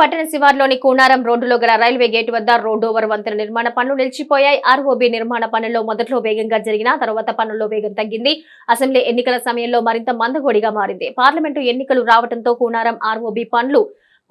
పట్టణ శివార్లోని కూనారం రోడ్డులో గల రైల్వే గేట్ వద్ద రోడ్డు ఓవర్ వంతెన నిర్మాణ పనులు నిలిచిపోయాయి. ఆర్ఓబీ నిర్మాణ పనుల్లో మొదట్లో వేగంగా జరిగిన తర్వాత పనుల్లో వేగం తగ్గింది. అసెంబ్లీ ఎన్నికల సమయంలో మరింత మందగోడిగా మారింది. పార్లమెంటు ఎన్నికలు రావడంతో కూనారం ఆర్ఓబీ పనులు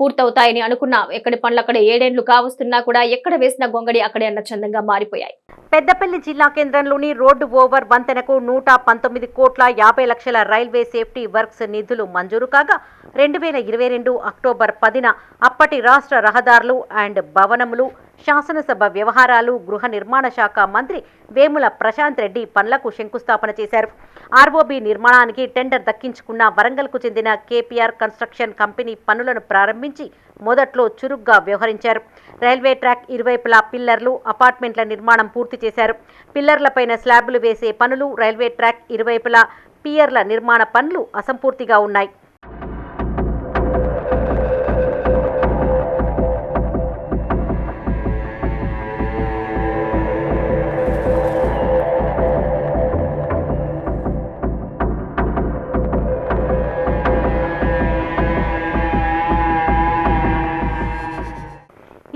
పూర్తవుతాయని అనుకున్నా. ఎక్కడి పనులు అక్కడ ఏడేండ్లు కావస్తున్నా కూడా ఎక్కడ వేసిన గొంగడి అక్కడే అన్న చందంగా మారిపోయాయి. పెద్దపల్లి జిల్లా కేంద్రంలోని రోడ్డు ఓవర్ వంతెనకు నూట పంతొమ్మిది కోట్ల యాభై లక్షల రైల్వే సేఫ్టీ వర్క్స్ నిధులు మంజూరు కాగా రెండు వేల ఇరవై రెండు అక్టోబర్ పదిన అప్పటి రాష్ట్ర రహదారులు అండ్ భవనములు శాసనసభ వ్యవహారాలు గృహ నిర్మాణ శాఖ మంత్రి వేముల ప్రశాంత్ రెడ్డి పనులకు శంకుస్థాపన చేశారు. ఆర్ఓబి నిర్మాణానికి టెండర్ దక్కించుకున్న వరంగల్కు చెందిన కేపీఆర్ కన్స్ట్రక్షన్ కంపెనీ పనులను ప్రారంభించి మొదట్లో చురుగ్గా వ్యవహరించారు. రైల్వే ట్రాక్ ఇరువైపులా పిల్లర్లు అపార్ట్మెంట్ల నిర్మాణం పూర్తి చేశారు. పిల్లర్లపైన స్లాబులు వేసే పనులు రైల్వే ట్రాక్ ఇరువైపులా పియర్ల నిర్మాణ పనులు అసంపూర్తిగా ఉన్నాయి.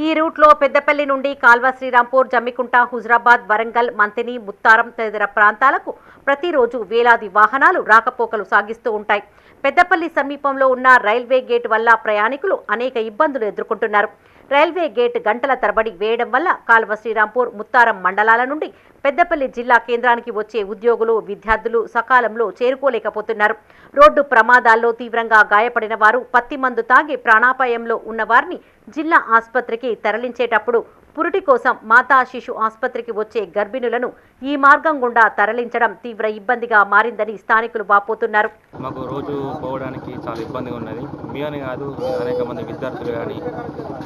ఈ రూట్లో పెద్దపల్లి నుండి కాల్వ శ్రీరాంపూర్ జమ్మికుంట హుజరాబాద్ వరంగల్ మంతిని ముత్తారం తదితర ప్రాంతాలకు ప్రతిరోజు వేలాది వాహనాలు రాకపోకలు సాగిస్తూ ఉంటాయి. పెద్దపల్లి సమీపంలో ఉన్న రైల్వే గేట్ వల్ల ప్రయాణికులు అనేక ఇబ్బందులు ఎదుర్కొంటున్నారు. రైల్వే గేట్ గంటల తరబడి వేయడం వల్ల కాల్వ శ్రీరాంపూర్ ముత్తారం మండలాల నుండి పెద్దపల్లి జిల్లా కేంద్రానికి వచ్చే ఉద్యోగులు విద్యార్థులు సకాలంలో చేరుకోలేకపోతున్నారు. రోడ్డు ప్రమాదాల్లో తీవ్రంగా గాయపడిన వారు పత్తి మందు తాగి ప్రాణాపాయంలో ఉన్నవారిని జిల్లా ఆసుపత్రికి తరలించేటప్పుడు పురుటి కోసం మాతా శిశు ఆసుపత్రికి వచ్చే గర్భిణులను ఈ మార్గం గుండా తరలించడం తీవ్ర ఇబ్బందిగా మారిందని స్థానికులు వాపోతున్నారు. మాకు రోజు పోవడానికి చాలా ఇబ్బందిగా ఉన్నది. మీ అని కాదు అనేక మంది విద్యార్థులు కానీ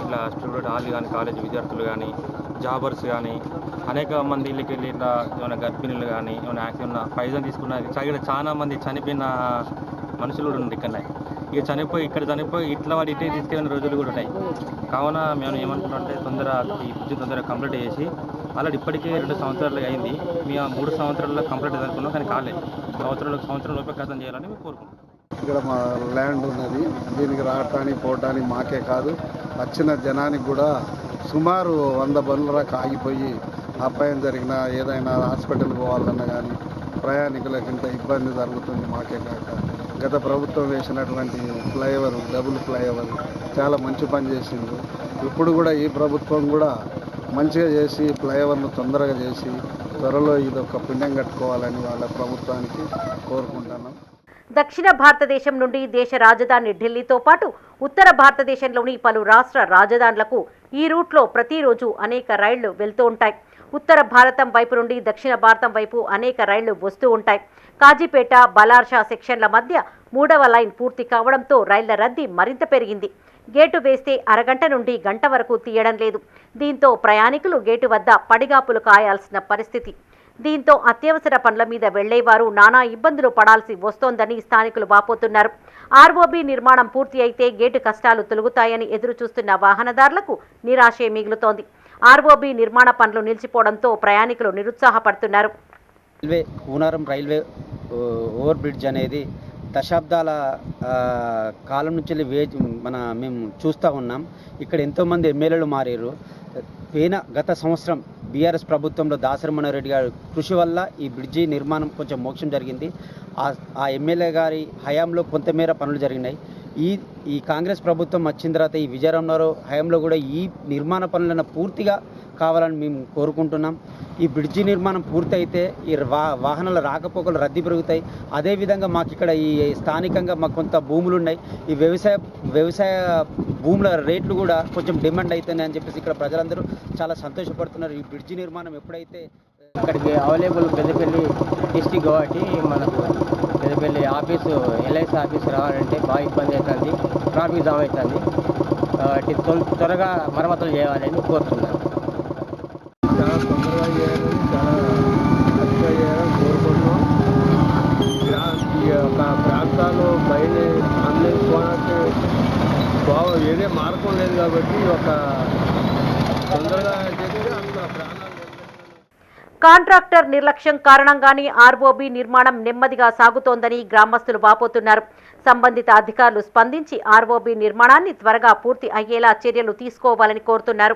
ఇట్లా స్టూడెంట్ వాళ్ళు కానీ కాలేజ్ విద్యార్థులు కానీ జాబర్స్ కానీ అనేక మంది ఇళ్ళకి వెళ్ళి ఇట్లా ఏమైనా గర్భిణులు కానీ ఏమైనా యాక్సిడెంట్ పైజన్ తీసుకున్న చాలా మంది చనిపోయిన మనుషులు కూడా ఉన్నారు ఇక్కడ ఇక చనిపోయి ఇక్కడ చనిపోయి ఇట్లా వాడు ఇటే తీసుకెళ్ళిన రోజులు కూడా ఉన్నాయి. కావున మేము ఏమనుకున్నాం అంటే తొందర ఈ పూజ తొందరగా కంప్లీట్ చేసి అలా ఇప్పటికే రెండు సంవత్సరాలు అయింది. మేము ఆ మూడు సంవత్సరాల్లో కంప్లీట్ అనుకున్నాం కానీ కాలేదు. సంవత్సరాలు సంవత్సరం లోపే కథం చేయాలని మేము కోరుకుంటున్నాం. ఇక్కడ మా ల్యాండ్ ఉన్నది. దీనికి రావటానికి పోవటానికి మాకే కాదు. వచ్చిన జనానికి కూడా సుమారు వంద బండ్ల దాకా ఆగిపోయి అపాయం జరిగినా ఏదైనా హాస్పిటల్ పోవాలన్నా కానీ ప్రయాణికులకు ఇంత ఇబ్బంది జరుగుతుంది మాకే కాక. గత ప్రభుత్వం వేసినటువంటి ఫ్లైఓవర్ డబుల్ ఫ్లైఓవర్ చాలా మంచి పని చేసింది. ఇప్పుడు కూడా ఈ ప్రభుత్వం కూడా మంచిగా చేసి ఫ్లైఓవర్ను తొందరగా చేసి త్వరలో ఇది ఒక పుణ్యం కట్టుకోవాలని వాళ్ళ ప్రభుత్వానికి కోరుకుంటున్నాం. దక్షిణ భారతదేశం నుండి దేశ రాజధాని ఢిల్లీతో పాటు ఉత్తర భారతదేశంలోని పలు రాష్ట్ర రాజధానులకు ఈ రూట్లో ప్రతిరోజు అనేక రైళ్ళు వెళ్తూ ఉంటాయి. ఉత్తర భారతం వైపు నుండి దక్షిణ భారతం వైపు అనేక రైళ్ళు వస్తూ ఉంటాయి. కాజీపేట బలార్షా సెక్షన్ల మధ్య మూడవ లైన్ పూర్తి కావడంతో రైళ్ళ రద్దీ మరింత పెరిగింది. గేటు వేస్తే అరగంట నుండి గంట వరకు తీయడం లేదు. దీంతో ప్రయాణికులు గేటు వద్ద పడిగాపులు కాయాల్సిన పరిస్థితి. దీంతో అత్యవసర పనుల మీద వెళ్ళేవారు నానా ఇబ్బందులు పడాల్సి వస్తోందని స్థానికులు వాపోతున్నారు. ఆర్ఓబీ నిర్మాణం పూర్తి అయితే గేటు కష్టాలు తొలుగుతాయని ఎదురు చూస్తున్న వాహనదారులకు నిరాశే మిగులుతోంది. ఆర్ఓబీ నిర్మాణ పనులు నిలిచిపోవడంతో ప్రయాణికులు నిరుత్సాహపడుతున్నారు. Railway Kunaram railway over bridge అనేది దశాబ్దాల కాలం నుంచి వేచి మన మేము చూస్తూ ఉన్నాం. ఇక్కడ ఎంతోమంది ఎమ్మెల్యేలు మారారు. పోయిన గత సంవత్సరం బీఆర్ఎస్ ప్రభుత్వంలో దాసరి రెడ్డి గారి కృషి వల్ల ఈ బ్రిడ్జి నిర్మాణం కొంచెం మోక్షం జరిగింది. ఆ- ఆ ఎమ్మెల్యే గారి హయాంలో కొంతమేర పనులు జరిగినాయి. ఈ ఈ కాంగ్రెస్ ప్రభుత్వం వచ్చిన తర్వాత ఈ విజయరామరావు హయాంలో కూడా ఈ నిర్మాణ పనులను పూర్తిగా కావాలని మేము కోరుకుంటున్నాం. ఈ బ్రిడ్జి నిర్మాణం పూర్తయితే ఈ వా వాహనాల రాకపోకలు రద్దీ పెరుగుతాయి. అదేవిధంగా మాకు ఇక్కడ ఈ స్థానికంగా మాకు కొంత భూములు ఉన్నాయి. ఈ వ్యవసాయ వ్యవసాయ భూముల రేట్లు కూడా కొంచెం డిమాండ్ అవుతున్నాయి అని చెప్పేసి ఇక్కడ ప్రజలందరూ చాలా సంతోషపడుతున్నారు. ఈ బ్రిడ్జి నిర్మాణం ఎప్పుడైతే ఇక్కడికి అవైలబుల్ పెద్దపల్లి డిస్టిక్ కాబట్టి మనకు పెద్దపల్లి ఆఫీసు ఎల్ఐసి ఆఫీస్ రావాలంటే బాగా ఇబ్బంది అవుతుంది ట్రాఫిక్ జామ్ అవుతుంది. కాబట్టి తొం- త్వరగా మరమ్మతులు చేయాలని కోరుతున్నాను. చాలా తొందరగా చేయాలని చాలా మంచిగా చేయాలని కోరుకుంటున్నాం. ఈ యొక్క ప్రాంతాలు బయట ఆన్లైన్ పోవడానికి బాగా వేరే మార్గం లేదు కాబట్టి ఒక తొందరగా చేస్తే అంత ప్రాణాలు కాంట్రాక్టర్ నిర్లక్ష్యం కారణంగానే ఆర్ఓబి నిర్మాణం నెమ్మదిగా సాగుతోందని గ్రామస్తులు వాపోతున్నారు. సంబంధిత అధికారులు స్పందించి ఆర్ఓబి నిర్మాణాన్ని త్వరగా పూర్తి అయ్యేలా చర్యలు తీసుకోవాలని కోరుతున్నారు.